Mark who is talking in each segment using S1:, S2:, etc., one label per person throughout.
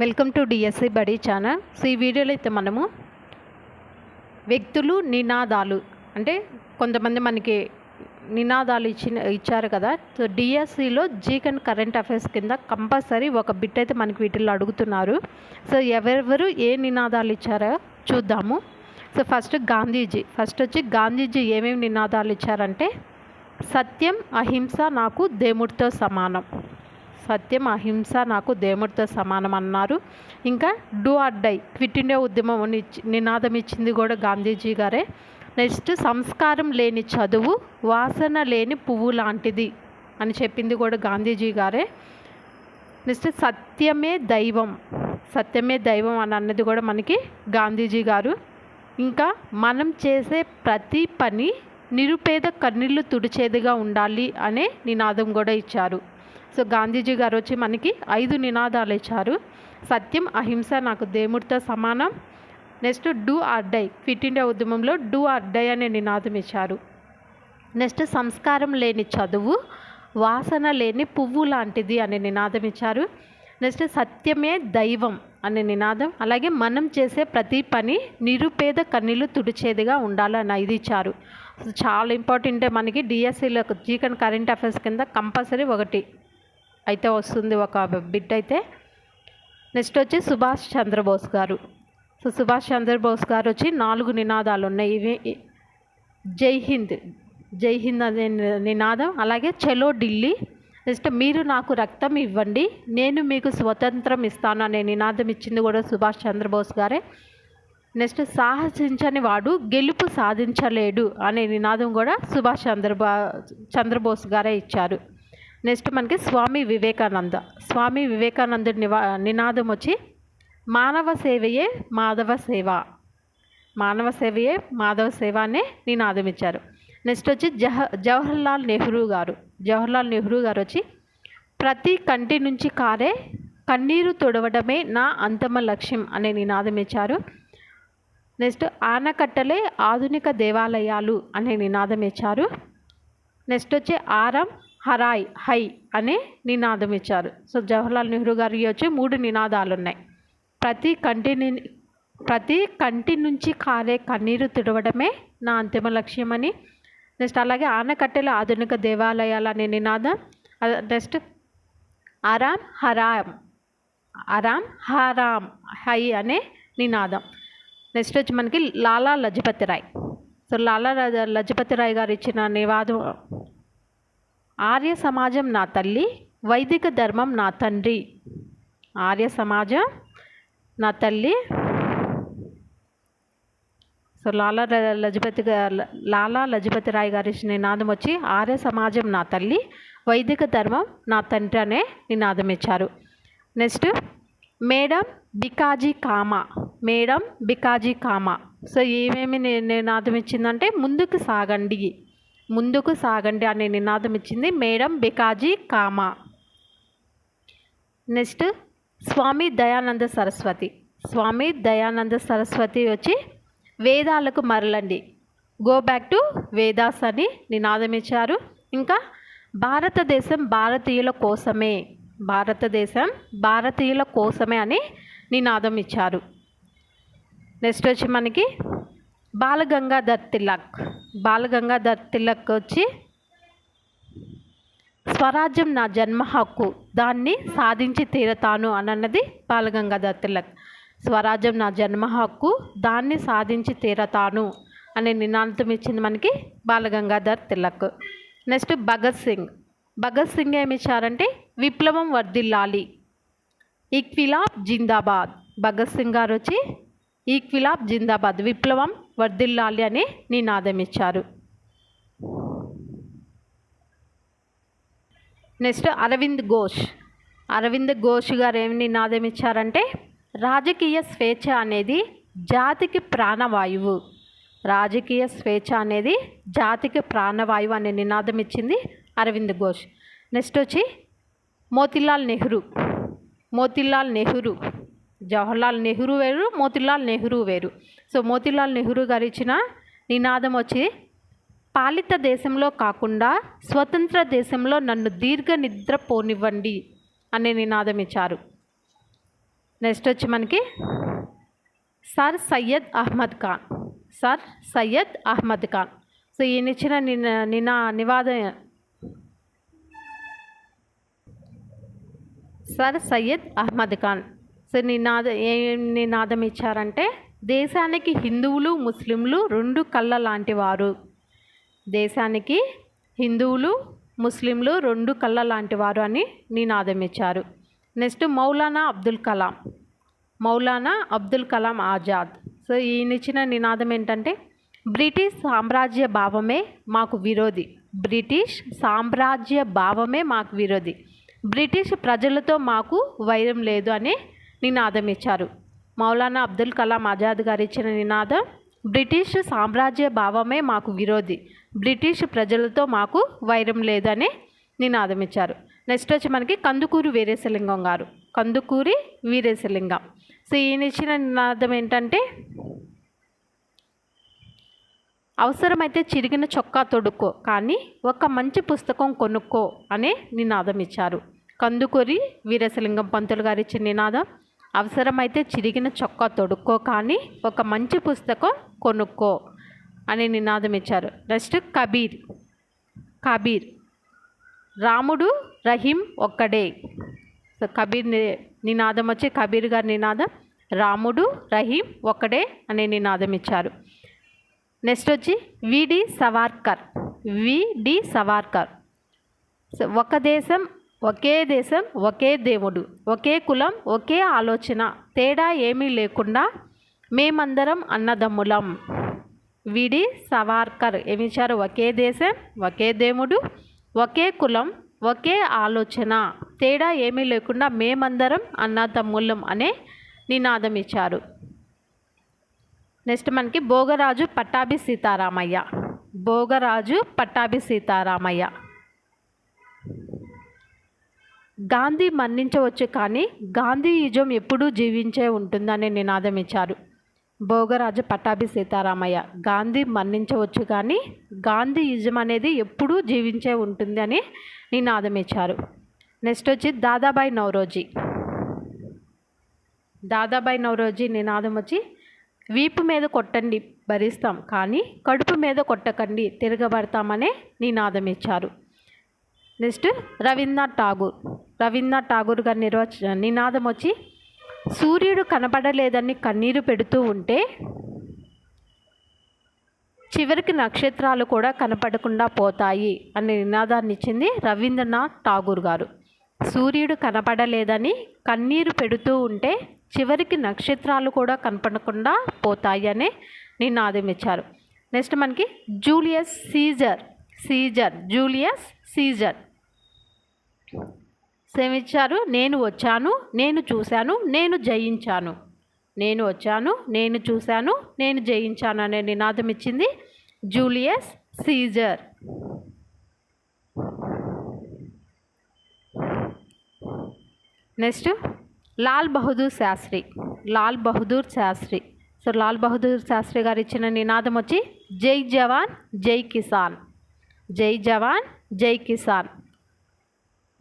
S1: Welcome to DSC బడి channel so ఈ వీడియోలో అయితే మనము వ్యక్తులు నినాదాలు అంటే కొంతమంది మనకి నినాదాలు ఇచ్చిన ఇచ్చారు కదా. సో డిఎస్సిలో జీక్ అండ్ కరెంట్ అఫైర్స్ కింద కంపల్సరీ ఒక బిట్ అయితే మనకి వీటిల్లో అడుగుతున్నారు. సో ఎవరెవరు ఏ నినాదాలు ఇచ్చారో చూద్దాము. So first Gandhiji. ఫస్ట్ వచ్చి గాంధీజీ ఏమేమి నినాదాలు ఇచ్చారంటే సత్యం అహింస నాకు దేవుడితో సమానం. సత్యం అహింస నాకు దేవుడితో సమానం అన్నారు. ఇంకా do or die quit India ఉద్యమం అని నినాదం ఇచ్చింది కూడా గాంధీజీ గారే. నెక్స్ట్ సంస్కారం లేని చదువు వాసన లేని పువ్వు లాంటిది అని చెప్పింది కూడా గాంధీజీ గారే. నెక్స్ట్ సత్యమే దైవం సత్యమే దైవం అని అన్నది కూడా మనకి గాంధీజీ గారు. ఇంకా మనం చేసే ప్రతి పని నిరుపేద కన్నీళ్ళు తుడిచేదిగా ఉండాలి అనే నినాదం కూడా ఇచ్చారు. సో గాంధీజీ గారు వచ్చి మనకి ఐదు నినాదాలు ఇచ్చారు. సత్యం అహింస నాకు దేవుడితో సమానం. Next do or die fit India ఉద్యమంలో డూ ఆర్ డై అనే నినాదం ఇచ్చారు. నెక్స్ట్ సంస్కారం లేని చదువు వాసన లేని పువ్వు లాంటిది అనే నినాదం ఇచ్చారు. నెక్స్ట్ సత్యమే దైవం అనే నినాదం అలాగే మనం చేసే ప్రతి పని నిరుపేద కన్నీళ్ళు తుడిచేదిగా ఉండాలని ఇది ఇచ్చారు. చాలా ఇంపార్టెంట్ మనకి డిఎస్సిలో జీకన్ కరెంట్ అఫైర్స్ కింద కంపల్సరీ ఒకటి. అయితే వస్తుంది ఒక బిడ్డ అయితే. నెక్స్ట్ వచ్చి సుభాష్ చంద్రబోస్ గారు. సో సుభాష్ చంద్రబోస్ గారు వచ్చి నాలుగు నినాదాలు ఉన్నాయి. ఇవి జై హింద్ జై హింద్ అనే నినాదం అలాగే చలో ఢిల్లీ. నెక్స్ట్ మీరు నాకు రక్తం ఇవ్వండి నేను మీకు స్వతంత్రం ఇస్తాను అనే నినాదం ఇచ్చింది కూడా సుభాష్ చంద్రబోస్ గారే. నెక్స్ట్ సాహసించని వాడు గెలుపు సాధించలేడు అనే నినాదం కూడా సుభాష్ చంద్రబా చంద్రబోస్ గారే ఇచ్చారు. నెక్స్ట్ మనకి స్వామి వివేకానంద. స్వామి వివేకానందుడి నివా నినాదం వచ్చి మానవ సేవయే మాధవ సేవ. మానవ సేవయే మాధవ సేవ అనే నినాదం ఇచ్చారు. నెక్స్ట్ వచ్చి జహ జవహర్లాల్ నెహ్రూ గారు. జవహర్లాల్ నెహ్రూ గారు వచ్చి ప్రతి కంటి నుంచి కారే కన్నీరు తొడవడమే నా అంతమ లక్ష్యం అనే నినాదం ఇచ్చారు. నెక్స్ట్ ఆనకట్టలే ఆధునిక దేవాలయాలు అనే నినాదం ఇచ్చారు. నెక్స్ట్ వచ్చి ఆరం హరాయ్ హై అనే నినాదం ఇచ్చారు. సో జవహర్లాల్ నెహ్రూ గారికి వచ్చి మూడు నినాదాలు ఉన్నాయి ప్రతి కంటి ప్రతి కంటి నుంచి కారే కన్నీరు తుడవడమే నా అంతిమ లక్ష్యమని. నెక్స్ట్ అలాగే ఆనకట్టెల ఆధునిక దేవాలయాలు అనే నినాదం. నెక్స్ట్ అరామ్ హరామ్ అరామ్ హరామ్ హై అనే నినాదం. నెక్స్ట్ వచ్చి మనకి లాలా లజపతి రాయ్. సో లాలా లజపతి రాయ్ గారు ఇచ్చిన నివాదం ఆర్య సమాజం నా తల్లి వైదిక ధర్మం నా తండ్రి. ఆర్య సమాజం నా తల్లి. సో లాలా లజపతి లాలా లజపతి రాయ్ గారి నినాదం వచ్చి ఆర్య సమాజం నా తల్లి వైదిక ధర్మం నా తండ్రి అనే నినాదం ఇచ్చారు. Next madam Bhikaji Cama. Madam Bhikaji Cama. So ఏమేమి నినాదం ఇచ్చిందంటే ముందుకు సాగండి. ముందుకు సాగండి అనే నినాదం ఇచ్చింది మేడం బికాజీ కామా. నెక్స్ట్ స్వామి దయానంద సరస్వతి. స్వామి దయానంద సరస్వతి వచ్చి వేదాలకు మరలండి. గో బ్యాక్ టు వేదాస్ అని నినాదం ఇచ్చారు. ఇంకా భారతదేశం భారతీయుల కోసమే భారతదేశం భారతీయుల కోసమే అని నినాదం ఇచ్చారు. నెక్స్ట్ వచ్చి మనకి బాలగంగాధర్ తిలక్. బాలగంగాధర్ తిలక్ వచ్చి స్వరాజ్యం నా జన్మ హక్కు దాన్ని సాధించి తీరతాను అన్నది బాలగంగాధర్ తిలక్. స్వరాజ్యం నా జన్మ హక్కు దాన్ని సాధించి తీరతాను అనే నినాదం ఇచ్చింది మనకి బాలగంగాధర్ తిలక్. నెక్స్ట్ భగత్ సింగ్. భగత్ సింగ్ ఏమి ఇచ్చారంటే విప్లవం వర్ధిల్లాలి ఈక్విలాబ్ జిందాబాద్. భగత్ సింగ్ గారు వచ్చి ఈక్విలాబ్ జిందాబాద్ విప్లవం వర్ధిల్లాలి అని నినాదం ఇచ్చారు. నెక్స్ట్ అరవింద్ ఘోష్. అరవింద్ ఘోష్ గారు ఏమి నినాదం ఇచ్చారంటే రాజకీయ స్వేచ్ఛ అనేది జాతికి ప్రాణవాయువు. రాజకీయ స్వేచ్ఛ అనేది జాతికి ప్రాణవాయువు అనే నినాదం ఇచ్చింది అరవింద్ ఘోష్. నెక్స్ట్ వచ్చి మోతిలాల్ నెహ్రూ. మోతిలాల్ నెహ్రూ. జవహర్లాల్ నెహ్రూ వేరు మోతిలాల్ నెహ్రూ వేరు. సో మోతిలాల్ నెహ్రూ గారు ఇచ్చిన నినాదం వచ్చి పాలిత దేశంలో కాకుండా స్వతంత్ర దేశంలో నన్ను దీర్ఘ నిద్ర పోనివ్వండి అనే నినాదం ఇచ్చారు. నెక్స్ట్ వచ్చి మనకి sir Syed Ahmed Khan sir Syed Ahmed Khan. So ఈయన ఇచ్చిన నిన్న నినా నివాదం సర్ సయ్యద్ అహ్మద్ ఖాన్. సో నినాద ఏం నినాదం ఇచ్చారంటే దేశానికి హిందువులు ముస్లింలు రెండు కళ్ళ లాంటి వారు దేశానికి హిందువులు ముస్లింలు రెండు కళ్ళ లాంటి వారు అని నినాదం ఇచ్చారు నెక్స్ట్ మౌలానా అబ్దుల్ కలాం. మౌలానా అబ్దుల్ కలాం ఆజాద్. సో ఈయన ఇచ్చిన నినాదం ఏంటంటే బ్రిటిష్ సామ్రాజ్య భావమే మాకు విరోధి. బ్రిటిష్ సామ్రాజ్య భావమే మాకు విరోధి. బ్రిటిష్ ప్రజలతో మాకు వైరం లేదు అని నినాదం ఇచ్చారు మౌలానా అబ్దుల్ కలాం ఆజాద్ గారు ఇచ్చిన నినాదం బ్రిటిష్ సామ్రాజ్య భావమే మాకు విరోధి బ్రిటిష్ ప్రజలతో మాకు వైరం లేదని నినాదం ఇచ్చారు. నెక్స్ట్ వచ్చి మనకి కందుకూరి వీరేశలింగం గారు. కందుకూరి వీరేశలింగం. సో ఈయన ఇచ్చిన నినాదం ఏంటంటే అవసరమైతే చిరిగిన చొక్కా తొడుక్కో కానీ ఒక మంచి పుస్తకం కొనుక్కో అనే నినాదం ఇచ్చారు. కందుకూరి వీరేశలింగం పంతులు గారు ఇచ్చిన నినాదం అవసరమైతే చిరిగిన చొక్కా తొడుక్కో కానీ ఒక మంచి పుస్తకం కొనుక్కో అని నినాదం ఇచ్చారు. నెక్స్ట్ కబీర్. కబీర్. రాముడు రహీం ఒక్కడే. సో కబీర్ నినాదం వచ్చి కబీర్ గారి నినాదం రాముడు రహీం ఒక్కడే అనే నినాదం ఇచ్చారు. నెక్స్ట్ వచ్చి విడి సవార్కర్. విడి సవార్కర్. ఒక దేశం ఒకే దేశం ఒకే దేవుడు ఒకే కులం ఒకే ఆలోచన. తేడా ఏమీ లేకుండా మేమందరం అన్నదమ్ములం. విడి సవార్కర్ ఏమిచ్చారు? ఒకే దేశం ఒకే దేవుడు ఒకే కులం ఒకే ఆలోచన. తేడా ఏమీ లేకుండా మేమందరం అన్నదమ్ములం అనే నినాదం ఇచ్చారు. నెక్స్ట్ మనకి భోగరాజు పట్టాభి సీతారామయ్య. భోగరాజు పట్టాభి సీతారామయ్య. గాంధీ మరణించవచ్చు కానీ గాంధీయుజం ఎప్పుడూ జీవించే ఉంటుందనే నినాదం ఇచ్చారు. భోగరాజు పట్టాభి సీతారామయ్య గాంధీ మరణించవచ్చు కానీ గాంధీయుజం అనేది ఎప్పుడూ జీవించే ఉంటుంది అని నినాదం ఇచ్చారు. నెక్స్ట్ వచ్చి దాదాబాయి నవరోజీ దాదాబాయి నవరోజీ నినాదం వచ్చి వీపు మీద కొట్టండి భరిస్తాం కానీ కడుపు మీద కొట్టకండి తిరగబడతామనే నినాదం ఇచ్చారు. నెక్స్ట్ రవీంద్రనాథ్ ఠాగూర్. రవీంద్రనాథ్ ఠాగూర్ గారి నిర్వచ నినాదం వచ్చి సూర్యుడు కనపడలేదని కన్నీరు పెడుతూ ఉంటే చివరికి నక్షత్రాలు కూడా కనపడకుండా పోతాయి అనే నినాదాన్ని ఇచ్చింది రవీంద్రనాథ్ ఠాగూర్ గారు. సూర్యుడు కనపడలేదని కన్నీరు పెడుతూ ఉంటే చివరికి నక్షత్రాలు కూడా కనపడకుండా పోతాయి అనే నినాదం ఇచ్చారు. నెక్స్ట్ మనకి Julius Caesar Caesar Julius Caesar సేమిచ్చారు నేను వచ్చాను నేను చూశాను నేను జయించాను. నేను వచ్చాను నేను చూశాను నేను జయించాను అనే నినాదం ఇచ్చింది Julius Caesar. Next Lal Bahadur Shastri. Lal Bahadur Shastri. So Lal Bahadur Shastri గారు ఇచ్చిన నినాదం వచ్చి జై జవాన్ జై కిసాన్. జై జవాన్ జై కిసాన్.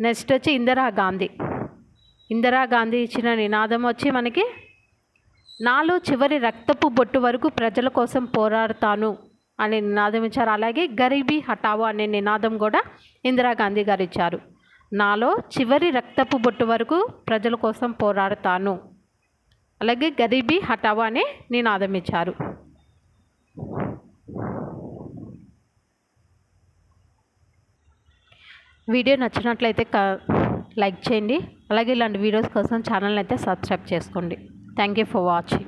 S1: నెక్స్ట్ వచ్చి ఇందిరా గాంధీ. ఇందిరా గాంధీ ఇచ్చిన నినాదం వచ్చి మనకి నాలో చివరి రక్తపు బొట్టు వరకు ప్రజల కోసం పోరాడతాను అనే నినాదం ఇచ్చారు. అలాగే గరీబీ హటావో అనే నినాదం కూడా ఇందిరాగాంధీ గారు ఇచ్చారు. నాలో చివరి రక్తపు బొట్టు వరకు ప్రజల కోసం పోరాడతాను. అలాగే గరీబీ హటావో అనే నినాదం ఇచ్చారు. వీడియో నచ్చినట్లయితే లైక్ చేయండి. అలాగే ఇలాంటి వీడియోస్ కోసం ఛానల్ అయితే సబ్స్క్రైబ్ చేసుకోండి. Thank you for watching.